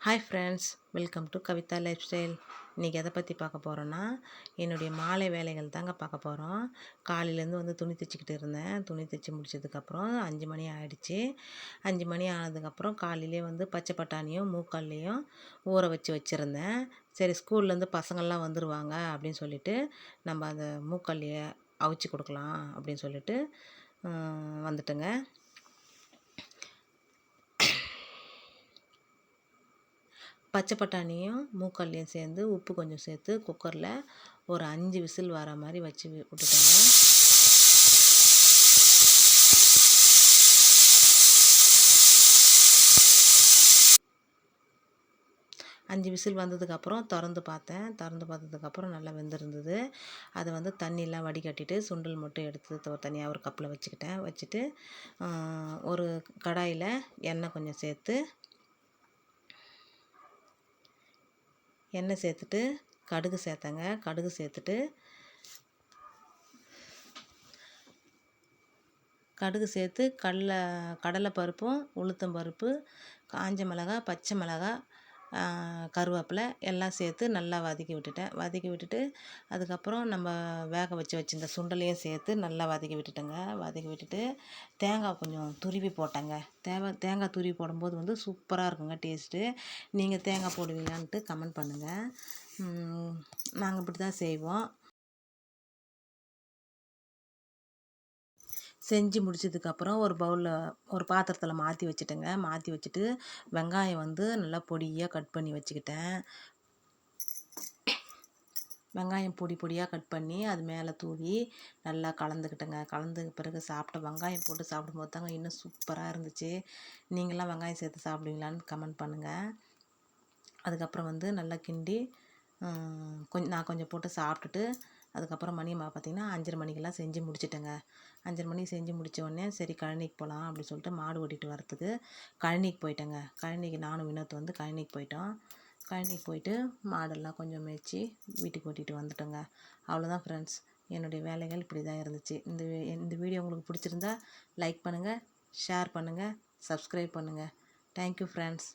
Hi friends welcome to Kavitha lifestyle இன்றைக்கி எதை பற்றி பார்க்க போகிறோன்னா என்னுடைய மாலை வேலைகள் தாங்க பார்க்க போகிறோம் காலையிலேருந்து வந்து துணி தைச்சிக்கிட்டு இருந்தேன். துணி தைச்சி முடிச்சதுக்கப்புறம் அஞ்சு மணி ஆகிடுச்சி அஞ்சு மணி ஆனதுக்கப்புறம் காலையிலே வந்து பச்சை பட்டாணியும் மூக்கல்லையும் ஊற வச்சு வச்சுருந்தேன். சரி ஸ்கூல்லேருந்து பசங்கள்லாம் வந்துடுவாங்க அப்படின்னு சொல்லிட்டு நம்ம அந்த மூக்கல்லையை அவிச்சு கொடுக்கலாம் அப்படின்னு சொல்லிட்டு வந்துட்டுங்க. பச்சை பட்டாணியும் மூக்கல்லையும் சேர்ந்து உப்பு கொஞ்சம் சேர்த்து குக்கரில் ஒரு அஞ்சு விசில் வர மாதிரி வச்சு விட்டுட்டேங்க. அஞ்சு விசில் வந்ததுக்கப்புறம் திறந்து பார்த்தேன். திறந்து பார்த்ததுக்கப்புறம் நல்லா வெந்திருந்தது. அதை வந்து தண்ணியெலாம் வடிகட்டிட்டு சுண்டல் மட்டும் எடுத்து தனியாக ஒரு கப்பில் வச்சுக்கிட்டேன். வச்சுட்டு ஒரு கடாயில் எண்ணெய் கொஞ்சம் சேர்த்து எண்ணெய் சேர்த்துட்டு கடுகு சேர்த்தேங்க. கடுகு சேர்த்துட்டு கடுகு சேர்த்து கடலை கடலை பருப்பும் உளுத்தம் பருப்பு காஞ்ச மிளகா பச்சை மிளகா கருவேப்பிலை எல்லாம் சேர்த்து நல்லா வதக்கி விட்டுட்டேன். வதக்கி விட்டுட்டு அதுக்கப்புறம் நம்ம வேக வச்சு வச்சுருந்த சுண்டலையும் சேர்த்து நல்லா வதக்கி விட்டுட்டேங்க. வதக்கி விட்டுட்டு தேங்காய் கொஞ்சம் துருவி போட்டேங்க. தேவை தேங்காய் துருவி போடும்போது வந்து சூப்பராக இருக்குங்க டேஸ்ட்டு. நீங்கள் தேங்காய் போடுவீங்களான்ட்டு கமெண்ட் பண்ணுங்கள் நாங்கள் இப்படி தான் செய்வோம். செஞ்சு முடிச்சதுக்கப்புறம் ஒரு பவுலில் ஒரு பாத்திரத்தில் மாற்றி வச்சுட்டேங்க. மாற்றி வச்சுட்டு வெங்காயம் வந்து நல்லா பொடியாக கட் பண்ணி வச்சுக்கிட்டேன். வெங்காயம் பொடி பொடியாக கட் பண்ணி அது மேலே தூவி நல்லா கலந்துக்கிட்டேங்க. கலந்து பிறகு சாப்பிட்ட வெங்காயம் போட்டு சாப்பிடும்போது தாங்க இன்னும் சூப்பராக இருந்துச்சு. நீங்களாம் வெங்காயம் சேர்த்து சாப்பிடுவீங்களான்னு கமெண்ட் பண்ணுங்கள் அதுக்கப்புறம் வந்து நல்லா கிண்டி கொஞ்சம் நான் கொஞ்சம் போட்டு சாப்பிட்டுட்டு அதுக்கப்புறம் மணி பார்த்திங்கன்னா அஞ்சரை மணிக்கெல்லாம் செஞ்சு முடிச்சிட்டேங்க. அஞ்சரை மணிக்கு செஞ்சு முடித்த உடனே சரி கழனிக்கு போகலாம் அப்படின்னு சொல்லிட்டு மாடு ஓட்டிகிட்டு வரத்துக்கு கழனிக்கு போயிட்டேங்க. கழனிக்கு நானும் வினோத் வந்து கழனிக்கு போயிட்டோம். கழனிக்கு போயிட்டு மாடெல்லாம் கொஞ்சம் மேய்ச்சி வீட்டுக்கு ஓட்டிகிட்டு வந்துட்டோங்க. அவ்வளோதான் ஃப்ரெண்ட்ஸ் என்னுடைய வேலைகள் இப்படி தான் இருந்துச்சு. இந்த இந்த வீடியோ உங்களுக்கு பிடிச்சிருந்தா லைக் பண்ணுங்கள் ஷேர் பண்ணுங்கள் சப்ஸ்கிரைப் பண்ணுங்கள் தேங்க்யூ ஃப்ரெண்ட்ஸ்